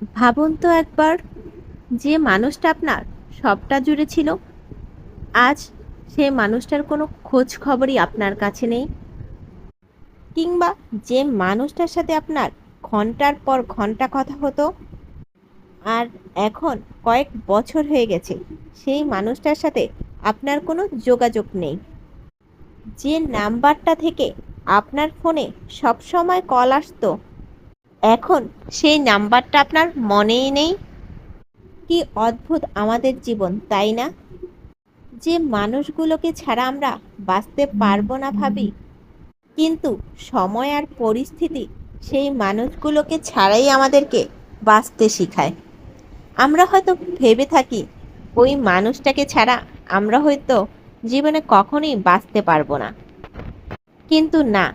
ভাবুন তো একবার যে মানুষটা আপনার সবটা জুড়ে ছিল, আজ সে মানুষটার কোনো খোঁজ খবরই আপনার কাছে নেই। কিংবা যে মানুষটার সাথে আপনার ঘণ্টার পর ঘণ্টা কথা হতো, আর এখন কয়েক বছর হয়ে গেছে সেই মানুষটার সাথে আপনার কোনো যোগাযোগ নেই। যে নাম্বারটা থেকে আপনার ফোনে সবসময় কল আসতো এখন সেই নাম্বারটা আপনার মনেই নেই। কি অদ্ভুত আমাদের জীবন, তাই না? যে মানুষগুলোকে ছাড়া আমরা বাঁচতে পারব না ভাবি। কিন্তু সময় আর পরিস্থিতি সেই মানুষগুলোকে ছাড়াই আমাদেরকে বাঁচতে শেখায়। আমরা হয়তো ভেবে থাকি, ওই মানুষটাকে ছাড়া আমরা হয়তো জীবনে কখনোই বাঁচতে পারব না। কিন্তু না,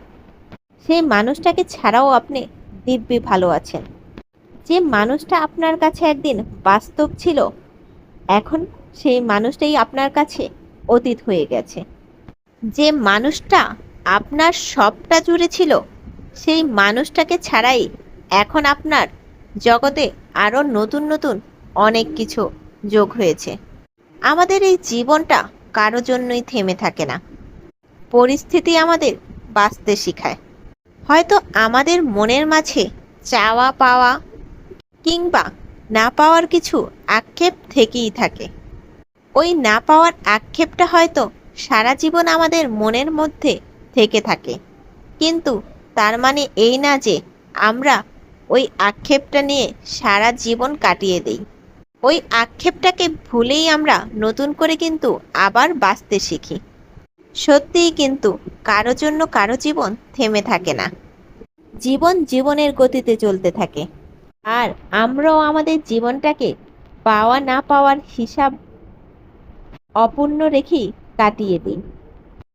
সেই মানুষটাকে ছাড়াও আপনি দিব্যি ভালো আছেন। যে মানুষটা আপনার কাছে একদিন বাস্তব ছিল, এখন সেই মানুষটাই আপনার কাছে অতীত হয়ে গেছে। যে মানুষটা আপনার সবটা জুড়ে ছিল, সেই মানুষটাকে ছাড়াই এখন আপনার জগতে আরও নতুন নতুন অনেক কিছু যোগ হয়েছে। আমাদের এই জীবনটা কারও জন্যই থেমে থাকে না। পরিস্থিতি আমাদের বাঁচতে শেখায়। হয়তো আমাদের মনের মাঝে চাওয়া পাওয়া কিংবা না পাওয়ার কিছু আক্ষেপ থেকেই থাকে। ওই না পাওয়ার আক্ষেপটা হয়তো সারা জীবন আমাদের মনের মধ্যে থেকে থাকে। কিন্তু তার মানে এই না যে আমরা ওই আক্ষেপটা নিয়ে সারা জীবন কাটিয়ে দিই। ওই আক্ষেপটাকে ভুলেই আমরা নতুন করে কিন্তু আবার বাঁচতে শিখি। সত্যিই কিন্তু কারও জন্য কারও জীবন থেমে থাকে না। জীবন জীবনের গতিতে চলতে থাকে। আর আমরাও আমাদের জীবনটাকে পাওয়া না পাওয়ার হিসাব অপূর্ণ রেখেই কাটিয়ে দিই।